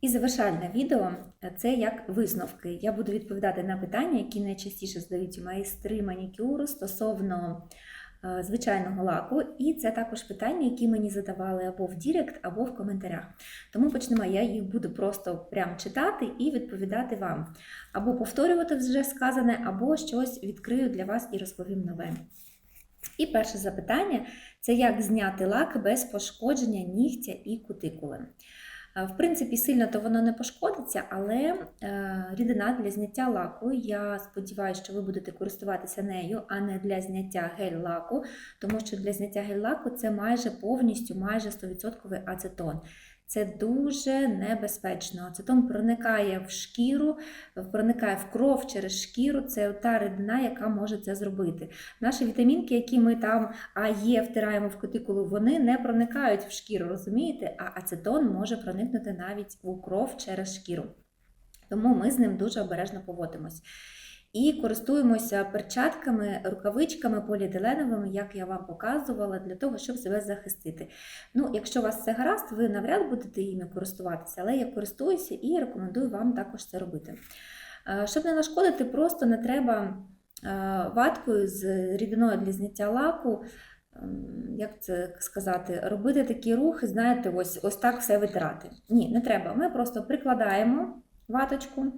І завершальне відео це як висновки. Я буду відповідати на питання, які найчастіше задають майстри манікюру стосовно е, звичайного лаку. І це також питання, які мені задавали або в Дірект, або в коментарях. Тому почнемо. Я їх буду просто прям читати і відповідати вам. Або повторювати вже сказане, або щось відкрию для вас і розповім нове. І перше запитання це як зняти лак без пошкодження нігтя і кутикули. Е, В принципі, сильно то воно не пошкодиться, але е, рідина для зняття лаку. Я сподіваюся, що ви будете користуватися нею, а не для зняття гель-лаку, тому що для зняття гель-лаку це майже повністю, майже 100% ацетон. Це дуже небезпечно. Ацетон проникає в шкіру, проникає в кров через шкіру. Це та рідина, яка може це зробити. Наші вітамінки, які ми там АЄ втираємо в кутикулу, вони не проникають в шкіру, розумієте? А ацетон може проникнути навіть у кров через шкіру. Тому ми з ним дуже обережно поводимось. І користуємося перчатками, рукавичками поліетиленовими, як я вам показувала, для того, щоб себе захистити. Ну, якщо у вас це гаразд, ви навряд будете їми користуватися, але я користуюся і рекомендую вам також це робити. Щоб не нашкодити, просто не треба ваткою з рідиною для зняття лаку. ем, Як це сказати, робити такі рухи, знаєте, ось, ось так все витирати. Ні, не треба. Ми просто прикладаємо ваточку,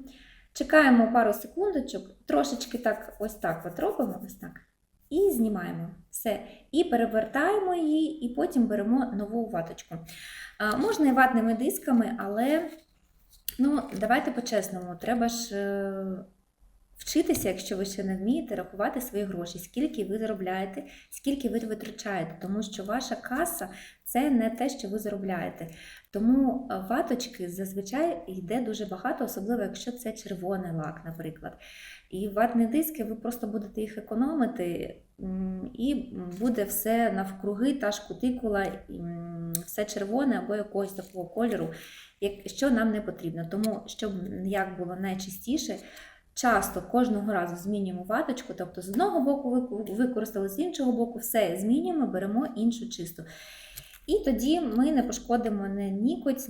чекаємо пару секундочок, трошечки так, ось так от робимо, ось так, і знімаємо все. І перевертаємо її, і потім беремо нову ваточку. А, можна і ватними дисками, але ну, давайте по-чесному, треба ж. Вчитися, якщо ви ще не вмієте, рахувати свої гроші, скільки ви заробляєте, скільки ви витрачаєте, тому що ваша каса це не те, що ви заробляєте. Тому е, ваточки зазвичай йде дуже багато, особливо якщо це червоний лак, наприклад. І ватні диски ви просто будете їх економити, і буде все навкруги, та ж кутикула, все червоне або якогось такого кольору, що нам не потрібно. Тому, щоб як було найчастіше, часто кожного разу змінюємо ваточку, тобто з одного боку використали, з іншого боку, все змінюємо, беремо іншу чисту. І тоді ми не пошкодимо ні нікоть,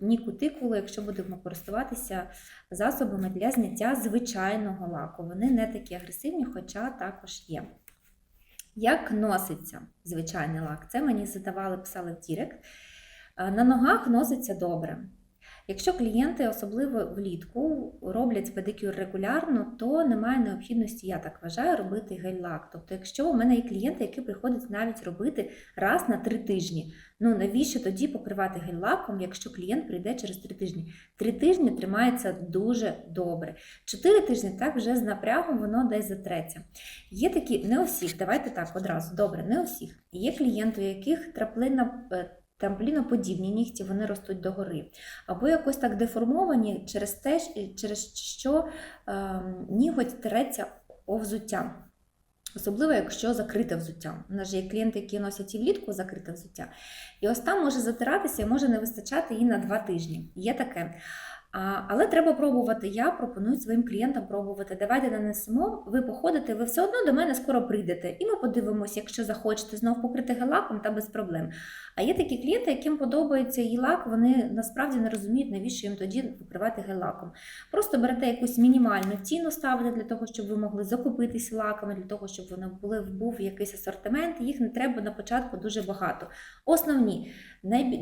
ні, кутикулу, якщо будемо користуватися засобами для зняття звичайного лаку. Вони не такі агресивні, хоча також є. Як носиться звичайний лак? Це мені задавали, писали в Дірект. Е, На ногах носиться добре. Якщо клієнти, особливо влітку, роблять педикюр регулярно, то немає необхідності, я так вважаю, робити гель-лак. Тобто, якщо у мене є клієнти, які приходять навіть робити раз на три тижні, ну навіщо тоді покривати гель-лаком, якщо клієнт прийде через три тижні? Три тижні тримається дуже добре. Чотири тижні так вже з напрягом воно десь затреться. Є такі, не у всіх, давайте так одразу, добре, не у всіх. Є клієнти, у яких траплина. Трампліноподібні нігті вони ростуть догори, або якось так деформовані через те, через що е, ніготь тереться о взуття. Особливо, якщо закрите взуття. У нас же є клієнти, які носять і влітку закрите взуття. І ось там може затиратися і може не вистачати їй на два тижні. Є таке. Але треба пробувати. Я пропоную своїм клієнтам пробувати. Давайте нанесемо, ви походите, ви все одно до мене скоро прийдете. І ми подивимося, якщо захочете знов покрити гелаком, та без проблем. А є такі клієнти, яким подобається і лак, вони насправді не розуміють, навіщо їм тоді покривати гель-лаком. Просто берете якусь мінімальну ціну, ставите для того, щоб ви могли закупитись лаками, для того, щоб вони були був якийсь асортимент. Їх не треба на початку дуже багато. Основні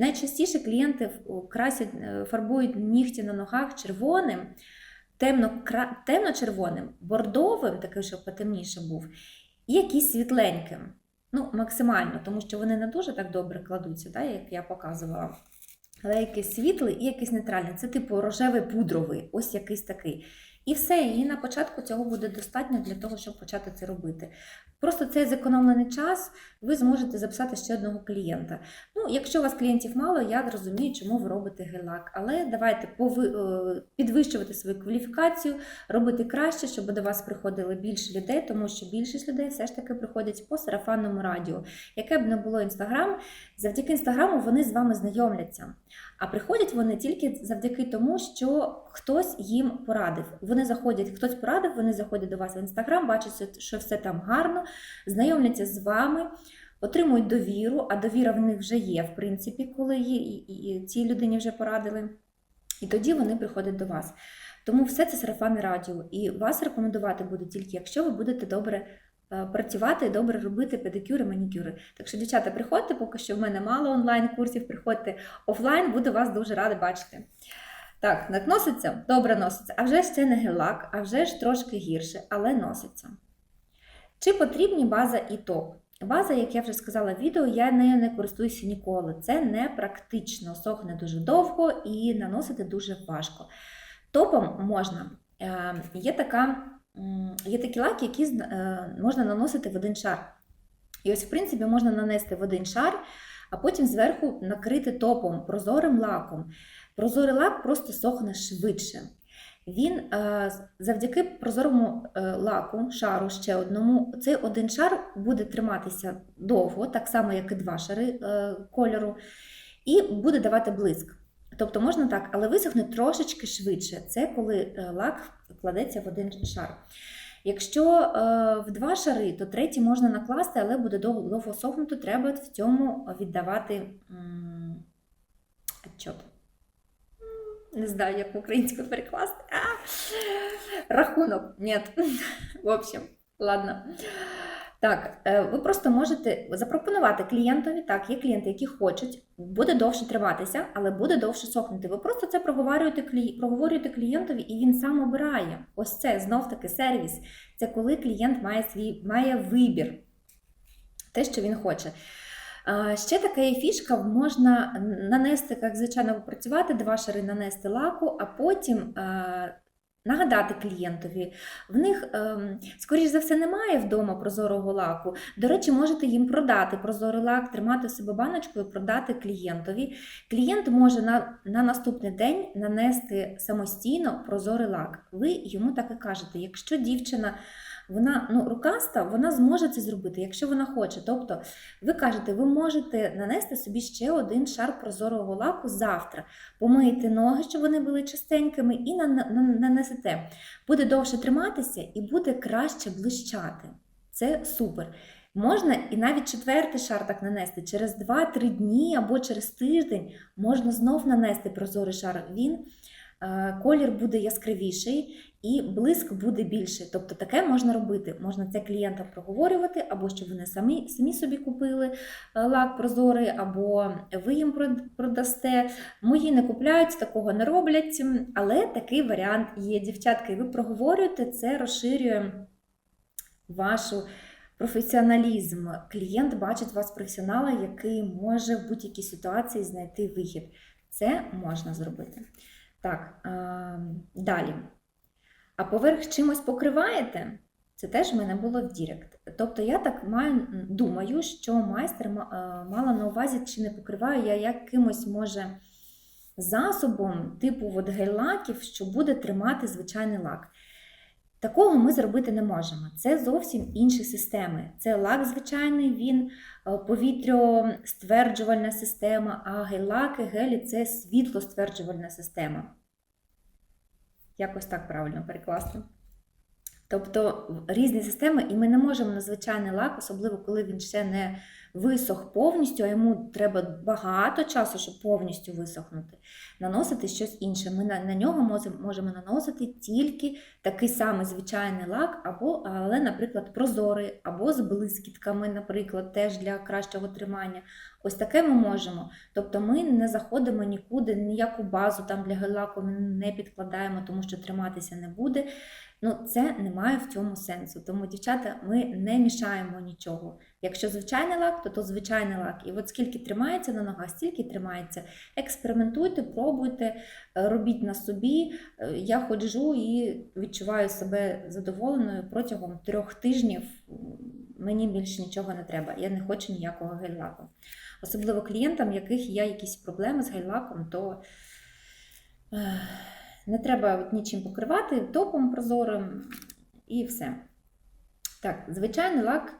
найчастіше клієнти красять, е, фарбують нігті на ногах червоним, темно-червоним, бордовим, такий, щоб потемніше був, і якийсь світленьким. Ну, максимально, тому що вони не дуже так добре кладуться, так, як я показувала. Але якийсь світлий і якийсь нейтральний. Це типу рожевий пудровий, ось якийсь такий. І все, і на початку цього буде достатньо для того, щоб почати це робити. Просто цей зекономлений час ви зможете записати ще одного клієнта. Ну, якщо у вас клієнтів мало, я розумію, чому ви робите гель-лак. Але давайте пови... е, підвищувати свою кваліфікацію, робити краще, щоб до вас приходило більше людей, тому що більшість людей все ж таки приходять по сарафанному радіо. Яке б не було інстаграм, завдяки інстаграму вони з вами знайомляться. А приходять вони тільки завдяки тому, що хтось їм порадив. Вони заходять, хтось порадив, вони заходять до вас в інстаграм, бачать, що все там гарно, знайомляться з вами, отримують довіру, а довіра в них вже є, в принципі, коли є, і, і, і цій людині вже порадили. І тоді вони приходять до вас. Тому все це сарафанне радіо. І вас рекомендувати буду тільки, якщо ви будете добре е, працювати і добре робити педикюри, манікюри. Так що, дівчата, приходьте, поки що в мене мало онлайн-курсів, приходьте офлайн, буду вас дуже рада бачити. Так, так носиться? Добре носиться. А вже ж це не гелак, а вже ж трошки гірше, але носиться. Чи потрібні база і топ? База, як я вже сказала в відео, я нею не користуюся ніколи. Це не практично, сохне дуже довго і наносити дуже важко. Топом можна. Е, Є, така, є такі лаки, які е, можна наносити в один шар. І ось, в принципі, можна нанести в один шар, а потім зверху накрити топом, прозорим лаком. Прозорий лак просто сохне швидше. Він е, завдяки прозорому е, лаку, шару ще одному, цей один шар буде триматися довго, так само, як і два шари е, кольору, і буде давати блиск. Тобто можна так, але висохне трошечки швидше. Це коли лак кладеться в один шар. Якщо в два шари, то третій можна накласти, але буде довго, сохнути, треба в цьому віддавати отчет. Не знаю, як українською перекласти. А, рахунок. Ні. В общем, ладно. Так, е, ви просто можете запропонувати клієнтові. Так, є клієнти, які хочуть, буде довше триватися, але буде довше сохнути. Ви просто це проговорюєте, проговорюєте клієнтові, і він сам обирає. Ось це знов таки сервіс. Це коли клієнт має свій має вибір, те, що він хоче. Ще така є фішка, можна нанести, як звичайно, попрацювати, два шари нанести лаку, а потім нагадати клієнтові. В них, ем, скоріш за все, немає вдома прозорого лаку. До речі, можете їм продати прозорий лак, тримати в себе баночку і продати клієнтові. Клієнт може на, на наступний день нанести самостійно прозорий лак. Ви йому так і кажете, якщо дівчина вона ну, рукаста, вона зможе це зробити, якщо вона хоче. Тобто, ви кажете, ви можете нанести собі ще один шар прозорого лаку завтра, помийте ноги, щоб вони були чистенькими, і на- на- нанесете. Буде довше триматися і буде краще блищати. Це супер. Можна і навіть четвертий шар так нанести. Через 2-3 дні або через тиждень можна знов нанести прозорий шар. Він колір буде яскравіший і блиск буде більше. Тобто таке можна робити. Можна це клієнтам проговорювати, або щоб вони самі, самі собі купили е, лак прозорий, або ви їм продасте. Мої не купляють, такого не роблять, але такий варіант є. Дівчатки, ви проговорюєте, це розширює вашу професіоналізм. Клієнт бачить вас професіонала, який може в будь-якій ситуації знайти вихід. Це можна зробити. Так, а, далі. А поверх чимось покриваєте? Це теж в мене було в Дірект. Тобто я так маю, думаю, що майстер ма- мала на увазі, чи не покриваю я якимось, може, засобом, типу от гель-лаків, що буде тримати звичайний лак. Такого ми зробити не можемо. Це зовсім інші системи. Це лак звичайний, він е, повітростверджувальна система, а гель-лаки, гелі це світлостверджувальна система. Якось так правильно перекласти. Тобто різні системи, і ми не можемо на звичайний лак, особливо коли він ще не висох повністю, а йому треба багато часу, щоб повністю висохнути, наносити щось інше. Ми на, на нього можемо, наносити тільки такий самий звичайний лак, або, але, наприклад, прозорий, або з блискітками, наприклад, теж для кращого тримання. Ось таке ми можемо. Тобто ми не заходимо нікуди, ніяку базу там для гель-лаку не підкладаємо, тому що триматися не буде. Ну, це не має в цьому сенсу. Тому, дівчата, ми не мішаємо нічого. Якщо звичайний лак, то то звичайний лак. І от скільки тримається на ногах, стільки тримається. Експериментуйте, пробуйте, е, робіть на собі. Е, Я ходжу і відчуваю себе задоволеною протягом трьох тижнів. Мені більше нічого не треба. Я не хочу ніякого гель-лаку. Особливо клієнтам, яких є якісь проблеми з гель-лаком, то е, не треба от нічим покривати, топом прозорим і все. Так, звичайний лак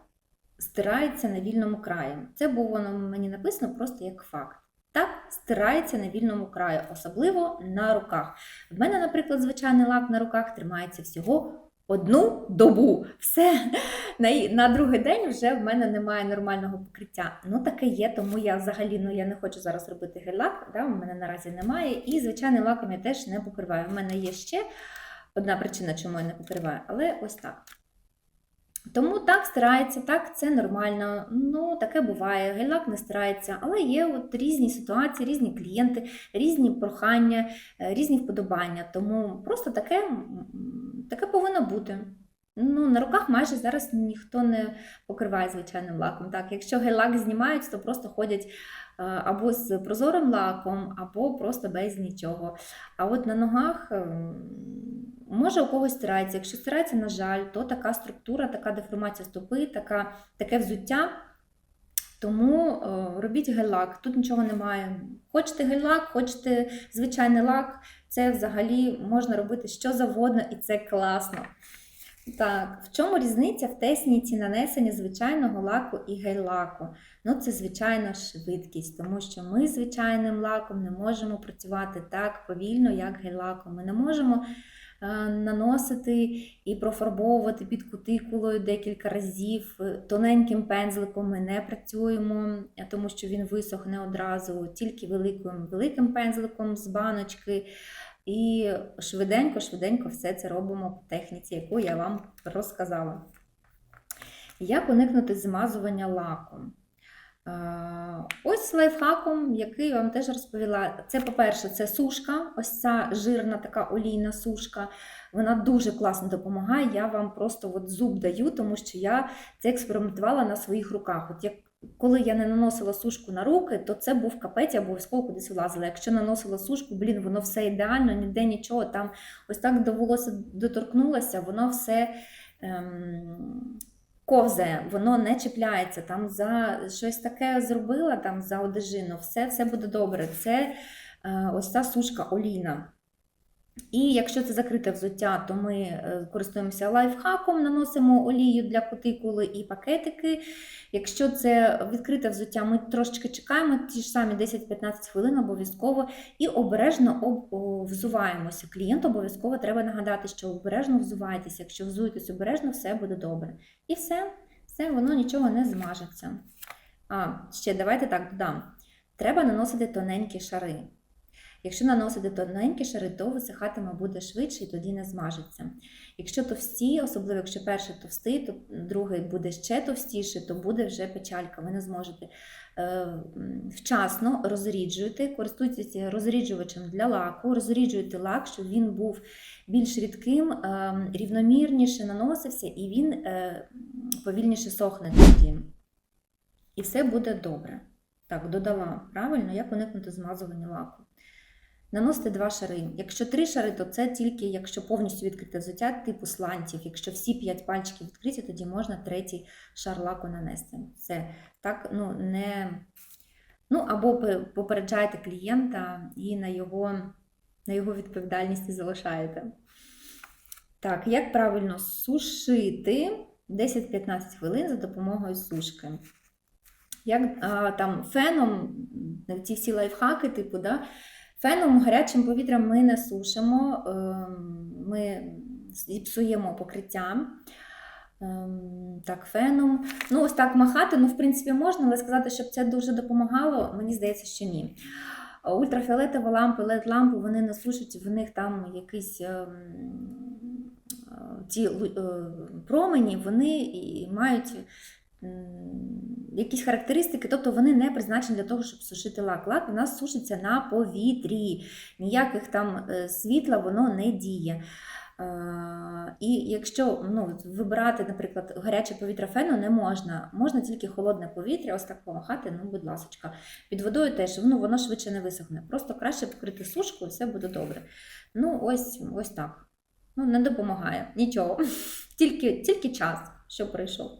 стирається на вільному краї. Це було воно мені написано просто як факт. Так, стирається на вільному краю, особливо на руках. В мене, наприклад, звичайний лак на руках тримається всього одну добу. Все на, на другий день вже в мене немає нормального покриття. Ну, таке є, тому я взагалі ну, я не хочу зараз робити гель-лак, да, у мене наразі немає. І звичайним лаком я теж не покриваю. У мене є ще одна причина, чому я не покриваю, але ось так. Тому так стирається, так, це нормально. Ну, таке буває. Гель-лак не стирається, але є от різні ситуації, різні клієнти, різні прохання, е, різні вподобання. Тому просто таке, таке повинно бути. Ну, на руках майже зараз ніхто не покриває звичайним лаком. Так, якщо гель-лак знімають, то просто ходять е, або з прозорим лаком, або просто без нічого. А от на ногах ем, може у когось стирається. Якщо стирається, на жаль, то така структура, така деформація стопи, така, таке взуття. Тому е, робіть гель-лак, тут нічого немає. Хочете гель-лак, хочете звичайний лак, це взагалі можна робити що завгодно, і це класно. Так, в чому різниця в техніці нанесення звичайного лаку і гель-лаку? Ну, це звичайно швидкість, тому що ми звичайним лаком не можемо працювати так повільно, як гель-лаком. Ми не можемо наносити і профарбовувати під кутикулою декілька разів. Тоненьким пензликом ми не працюємо, е, тому що він висохне одразу, тільки великим великим пензликом з баночки. І швиденько-швиденько все це робимо по техніці, яку я вам розказала. Як уникнути змазування лаком? Е, Ось лайфхаком, який я вам теж розповіла. Це, по-перше, це сушка, ось ця жирна така олійна сушка. Вона дуже класно допомагає. Я вам просто от зуб даю, тому що я це експериментувала на своїх руках. От як коли я не наносила сушку на руки, то це був капець, я обов'язково кудись влазила. Якщо наносила сушку, блін, воно все ідеально, ніде нічого. Там ось так до волосся доторкнулося, воно все ем, ковзає, воно не чіпляється. Там за щось таке зробила, там за одежину, все, все буде добре. Це е, ось ця сушка олійна. І якщо це закрите взуття, то ми е, користуємося лайфхаком, наносимо олію для кутикули і пакетики. Якщо це відкрите взуття, ми трошечки чекаємо, ті ж самі 10-15 хвилин обов'язково і обережно взуваємося. Клієнту обов'язково треба нагадати, що обережно взуваєтеся. Якщо взуєтесь обережно, все буде добре. І все, все, воно нічого не змажеться. А, ще давайте так додам. Треба наносити тоненькі шари. Якщо наносити тоненькі шари, то висихатиме буде швидше і тоді не змажеться. Якщо товсті, особливо якщо перший товстий, то другий буде ще товстіший, то буде вже печалька. Ви не зможете е, вчасно розріджуйте, користуйтеся розріджувачем для лаку, розріджуйте лак, щоб він був більш рідким, е, рівномірніше наносився і він е, повільніше сохне тоді. І все буде добре. Так, додала правильно, як уникнути змазування лаку. Наносити два шари. Якщо три шари, то це тільки якщо повністю відкрите взуття типу слантів. Якщо всі п'ять пальчиків відкриті, тоді можна третій шар лаку нанести. Це так, ну не. Ну, або попереджаєте клієнта і на його, на його відповідальність залишаєте. Так, як правильно сушити 10-15 хвилин за допомогою сушки. Як а, там феном, ці всі лайфхаки, типу, да, Феном гарячим повітрям ми не сушимо, ем, ми зіпсуємо покриття. Ем, Так, феном. Ну, ось так махати, ну, в принципі, можна, але сказати, щоб це дуже допомагало, мені здається, що ні. Ультрафіолетові лампи, LED-лампи, вони не сушать, в них там якісь ем, е, ті е, промені, вони і мають якісь характеристики, тобто вони не призначені для того, щоб сушити лак. Лак у нас сушиться на повітрі, ніяких там е, світла воно не діє. Е, І якщо ну, вибирати, наприклад, гаряче повітря фену не можна, можна тільки холодне повітря, ось так помахати, ну, будь ласка. Під водою теж ну, воно швидше не висохне. Просто краще покрити сушку, і все буде добре. Ну, ось, ось так. Ну, не допомагає нічого. Тільки, тільки час, що прийшов.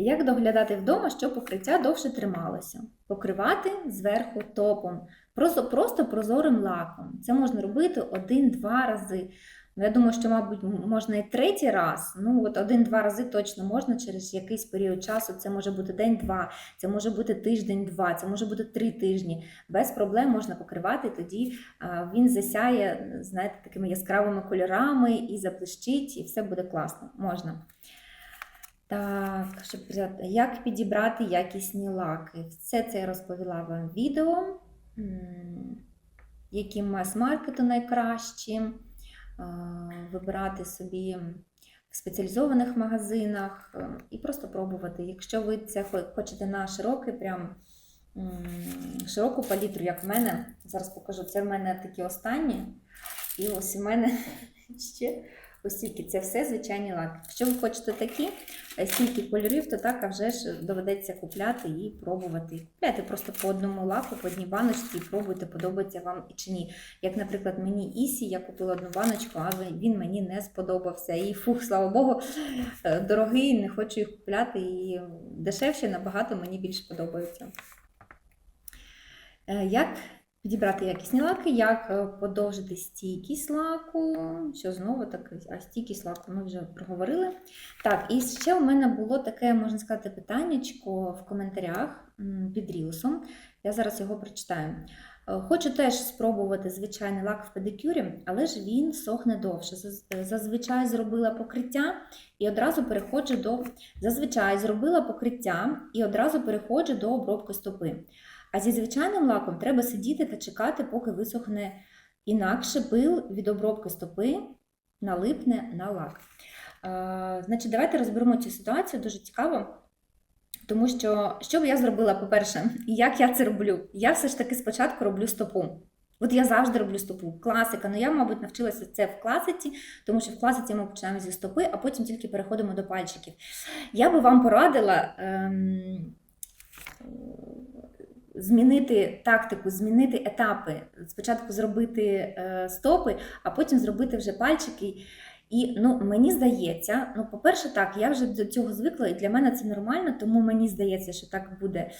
Як доглядати вдома, щоб покриття довше трималося? Покривати зверху топом, просто, просто прозорим лаком. Це можна робити один-два рази. Ну, я думаю, що, мабуть, можна і третій раз. Ну, от один-два рази точно можна через якийсь період часу. Це може бути день-два, це може бути тиждень-два, це може бути три тижні. Без проблем можна покривати. Тоді він засяє, знаєте, такими яскравими кольорами і заблищить, і все буде класно. Можна. Так, щоб як підібрати якісні лаки. Все це я розповіла вам в відео. Які мас-маркету найкращі, а, вибирати собі в спеціалізованих магазинах е, і просто пробувати. Якщо ви це хочете на широкий, прям широку палітру, як в мене, зараз покажу, це в мене такі останні. І ось у мене ще ось тільки це все звичайні лаки. Якщо ви хочете такі, е, стільки кольорів, то так, а вже ж доведеться купляти і пробувати. Купляйте просто по одному лаку, по одній баночці і пробуйте, подобається вам чи ні. Як, наприклад, мені Ісі, я купила одну баночку, але він мені не сподобався. І фух, слава Богу, е, дорогий, не хочу їх купляти. І дешевші набагато мені більше подобаються. Е, Як підібрати якісні лаки, як е, подовжити стійкість лаку, що знову таки, а стійкість лаку ми вже проговорили. Так, і ще у мене було таке, можна сказати, питаннячко в коментарях під рілсом. Я зараз його прочитаю. Е, Хочу теж спробувати звичайний лак в педикюрі, але ж він сохне довше. Зазвичай зробила покриття і одразу переходжу до зазвичай зробила покриття і одразу переходжу до обробки стопи. А зі звичайним лаком треба сидіти та чекати, поки висохне інакше пил від обробки стопи налипне на лак. Е, Значить, давайте розберемо цю ситуацію, дуже цікаво. Тому що, що б я зробила, по-перше, і як я це роблю? Я все ж таки спочатку роблю стопу. От я завжди роблю стопу. Класика. Ну я, мабуть, навчилася це в класиці, тому що в класиці ми починаємо зі стопи, а потім тільки переходимо до пальчиків. Я би вам порадила ем, змінити тактику, змінити етапи. Спочатку зробити е, стопи, а потім зробити вже пальчики. І ну, мені здається, ну, по-перше, так, я вже до цього звикла, і для мене це нормально, тому мені здається, що так буде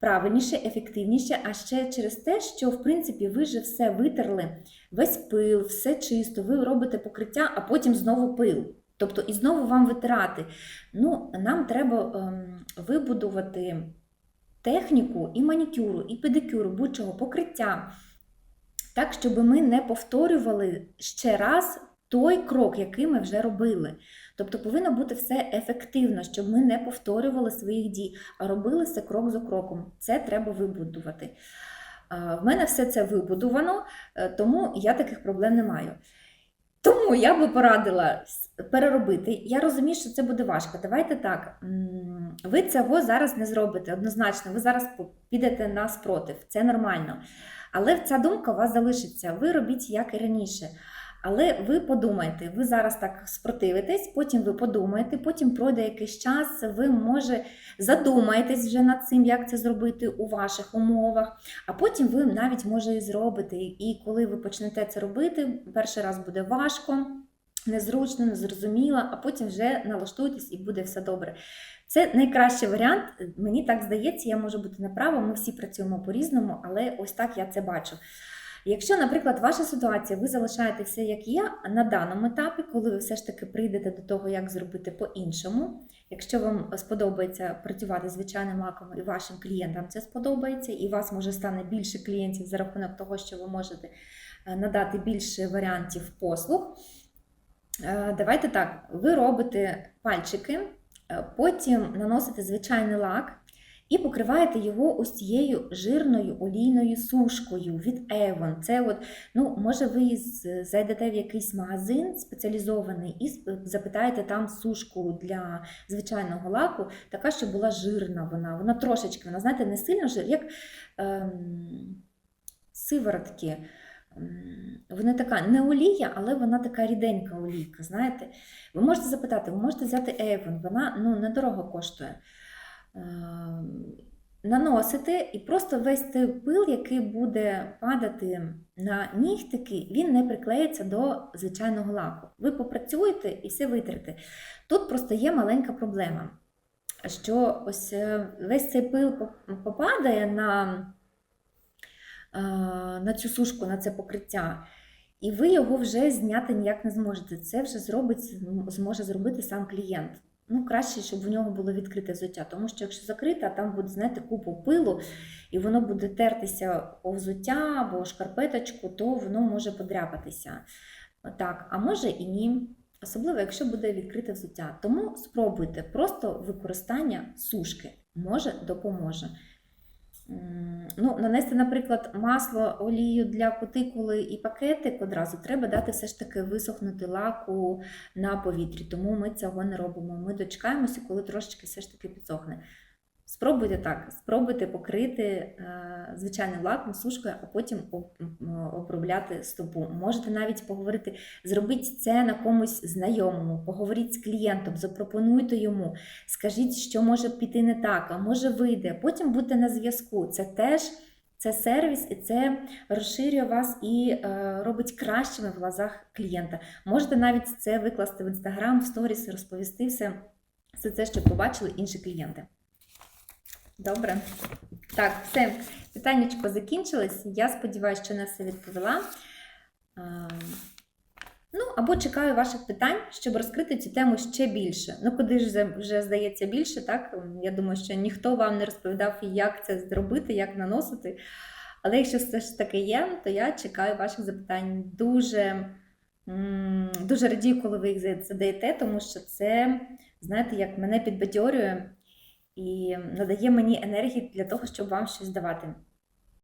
правильніше, ефективніше. А ще через те, що в принципі ви вже все витерли, весь пил, все чисто, ви робите покриття, а потім знову пил. Тобто і знову вам витирати. Ну, нам треба ем, вибудувати техніку і манікюру, і педикюру, будь-чого покриття, так, щоб ми не повторювали ще раз той крок, який ми вже робили. Тобто повинно бути все ефективно, щоб ми не повторювали своїх дій, а робили все крок за кроком. Це треба вибудувати. В мене все це вибудовано, е, тому я таких проблем не маю. Тому я би порадила переробити. Я розумію, що це буде важко. Давайте так. Ви цього зараз не зробите однозначно. Ви зараз підете на спротив. Це нормально. Але ця думка у вас залишиться. Ви робіть як і раніше. Але ви подумайте, ви зараз так спротивитесь, потім ви подумаєте, потім пройде якийсь час, ви може задумаєтесь вже над цим, як це зробити у ваших умовах. А потім ви навіть може і зробите. І коли ви почнете це робити, перший раз буде важко, незручно, незрозуміло, а потім вже налаштуйтесь і буде все добре. Це найкращий варіант. Мені так здається, я можу бути неправа, ми всі працюємо по-різному, але ось так я це бачу. Якщо, наприклад, ваша ситуація, ви залишаєте все як є на даному етапі, коли ви все ж таки прийдете до того, як зробити по-іншому. Якщо вам сподобається працювати звичайним лаком і вашим клієнтам це сподобається, і вас може стане більше клієнтів за рахунок того, що ви можете е, надати більше варіантів послуг. Е, Давайте так, ви робите пальчики, е, потім наносите звичайний лак і покриваєте його ось цією жирною олійною сушкою від Avon. Це от, ну, може, ви зайдете в якийсь магазин спеціалізований і запитаєте там сушку для звичайного лаку, така, що була жирна вона. Вона трошечки, вона, знаєте, не сильно жирна, як ем, сиворотки. Вона така не олія, але вона така ріденька олійка. Знаєте, ви можете запитати, ви можете взяти Avon, вона ну, недорого коштує. Ем, Наносити і просто весь той пил, який буде падати на нігтики, він не приклеїться до звичайного лаку. Ви попрацюєте і все витрите. Тут просто є маленька проблема, що ось е, весь цей пил попадає на, е, на цю сушку, на це покриття. і ви його вже зняти ніяк не зможете. Це вже зробить, зможе зробити сам клієнт. Ну, краще, щоб у нього було відкрите взуття, тому що якщо закрите, там буде, знаєте, купу пилу, і воно буде тертися о взуття або шкарпеточку, то воно може подряпатися. Так, а може і ні. Особливо, якщо буде відкрите взуття. Тому спробуйте просто використання сушки може допоможе. Ну, нанести, наприклад, масло, олію для кутикули і пакетик одразу треба дати все ж таки висохнути лаку на повітрі, тому ми цього не робимо. Ми дочекаємося, коли трошечки все ж таки підсохне. Спробуйте так, спробуйте покрити е, звичайним лаком, сушкою, а потім обробляти стопу. Можете навіть поговорити, зробіть це на комусь знайомому, поговоріть з клієнтом, запропонуйте йому, скажіть, що може піти не так, а може вийде. Потім будьте на зв'язку. Це теж це сервіс, і це розширює вас і е, робить кращими в глазах клієнта. Можете навіть це викласти в інстаграм, в сторіс, розповісти все, все це, що побачили інші клієнти. Добре. Так, все. Питаннячко закінчилось. Я сподіваюся, що на все відповіла. Ну, або чекаю ваших питань, щоб розкрити цю тему ще більше. Ну, куди ж вже здається більше, так? Я думаю, що ніхто вам не розповідав, як це зробити, як наносити. Але якщо все ж таки є, то я чекаю ваших запитань. Дуже, дуже радію, коли ви їх задаєте, тому що це, знаєте, як мене підбадьорює і надає мені енергії для того, щоб вам щось давати.